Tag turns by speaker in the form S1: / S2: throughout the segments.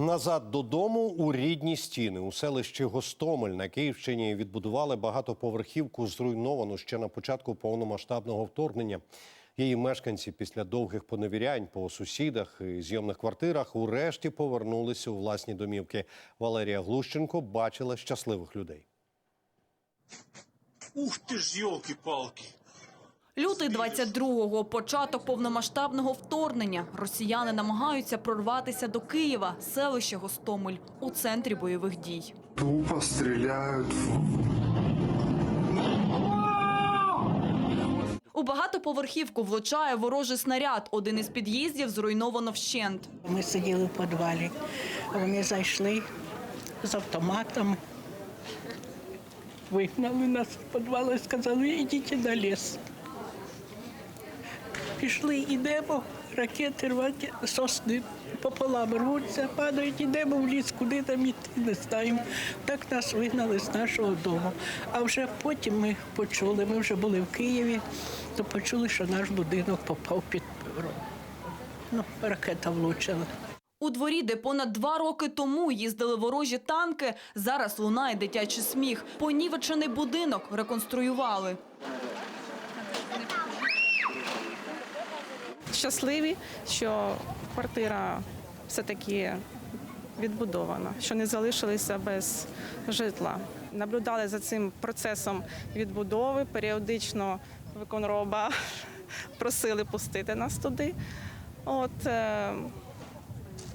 S1: Назад додому у рідні стіни у селищі Гостомель на Київщині відбудували багатоповерхівку, зруйновану ще на початку повномасштабного вторгнення. Її мешканці після довгих поневірянь по сусідах і зйомних квартирах урешті повернулися у власні домівки. Валерія Глущенко бачила щасливих людей.
S2: Ух ти ж, йолки-палки.
S3: Лютий 22-го – початок повномасштабного вторгнення. Росіяни намагаються прорватися до Києва, селище Гостомель, у центрі бойових дій.
S4: Тупо стреляют.
S3: У багатоповерхівку влучає ворожий снаряд. Один із під'їздів зруйновано вщент.
S5: Ми сиділи в підвалі, а вони зайшли з автоматами, вигнали нас з підвалу і сказали, ідіть на ліс. Пішли, йдемо, ракети рвать, сосни пополам рвуться, падають, йдемо в ліс, куди там йти, не знаємо. Так нас вигнали з нашого дому. А вже потім ми почули, ми вже були в Києві, то почули, що наш будинок попав під ну, ракета влучила.
S3: У дворі, де понад два роки тому їздили ворожі танки, зараз лунає дитячий сміх. Понівечений будинок реконструювали.
S6: Щасливі, що квартира все-таки відбудована, що не залишилися без житла. Наблюдали за цим процесом відбудови. Періодично виконроба просили пустити нас туди. От е,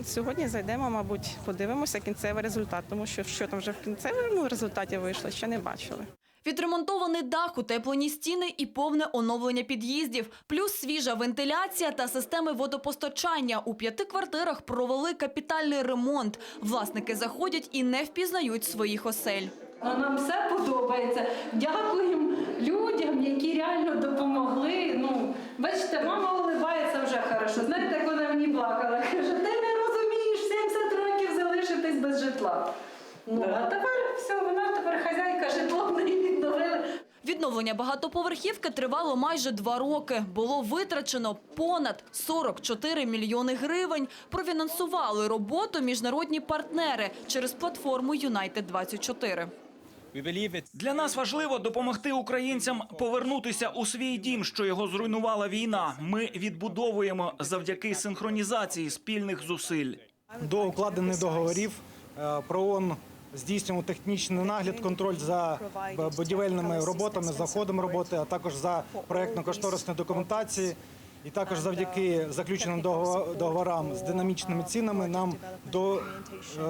S6: сьогодні зайдемо, мабуть, подивимося кінцевий результат, тому що що там вже в кінцевому результаті вийшло, ще не бачили.
S3: Відремонтований дах, утеплені стіни і повне оновлення під'їздів, плюс свіжа вентиляція та системи водопостачання. У п'яти квартирах провели капітальний ремонт. Власники заходять і не впізнають своїх осель.
S7: Нам все подобається. Дякуємо людям, які реально допомогли. Ну, бачите, мама улибається вже хорошо. Знаєте, як вона мені плакала? Каже, ти не розумієш, 70 років залишитись без житла. Ну, а тепер все, вона тепер хазяйка житло в неї відновили.
S3: Відновлення багатоповерхівки тривало майже два роки. Було витрачено понад 44 мільйони гривень. Профінансували роботу міжнародні партнери через платформу Юнайтед 24
S8: Для нас важливо допомогти українцям повернутися у свій дім, що його зруйнувала війна. Ми відбудовуємо завдяки синхронізації спільних зусиль.
S9: До укладених договорів е, ПРООН здійснював технічний нагляд, контроль за будівельними роботами, за ходом роботи, а також за проєктно-кошторисною документації. І також завдяки заключеним дого- договорам з динамічними цінами нам до е,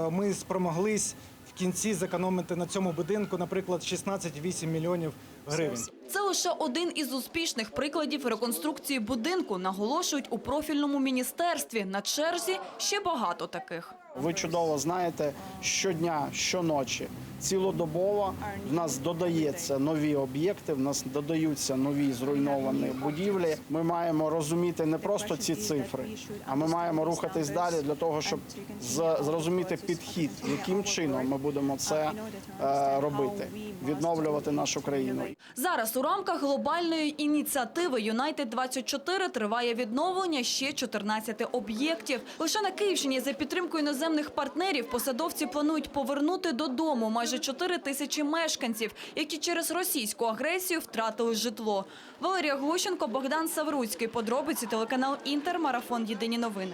S9: ми спромоглись в кінці зекономити на цьому будинку, наприклад, 16,8 мільйонів гривень.
S3: Це лише один із успішних прикладів реконструкції будинку, наголошують у профільному міністерстві. На черзі ще багато таких.
S10: Ви чудово знаєте, щодня, щоночі, цілодобово в нас додається нові об'єкти, в нас додаються нові зруйновані будівлі. Ми маємо розуміти не просто ці цифри, а ми маємо рухатись далі для того, щоб зрозуміти підхід, яким чином ми будемо це е, робити, відновлювати нашу країну.
S3: Зараз у рамках глобальної ініціативи Юнайтед 24 триває відновлення ще 14 об'єктів. Лише на Київщині за підтримкою іноземних партнерів посадовці планують повернути додому майже 4 тисячі мешканців, які через російську агресію втратили житло. Валерія Глущенко, Богдан Савруцький. Подробиці телеканал Інтер. Марафон. Єдині новини.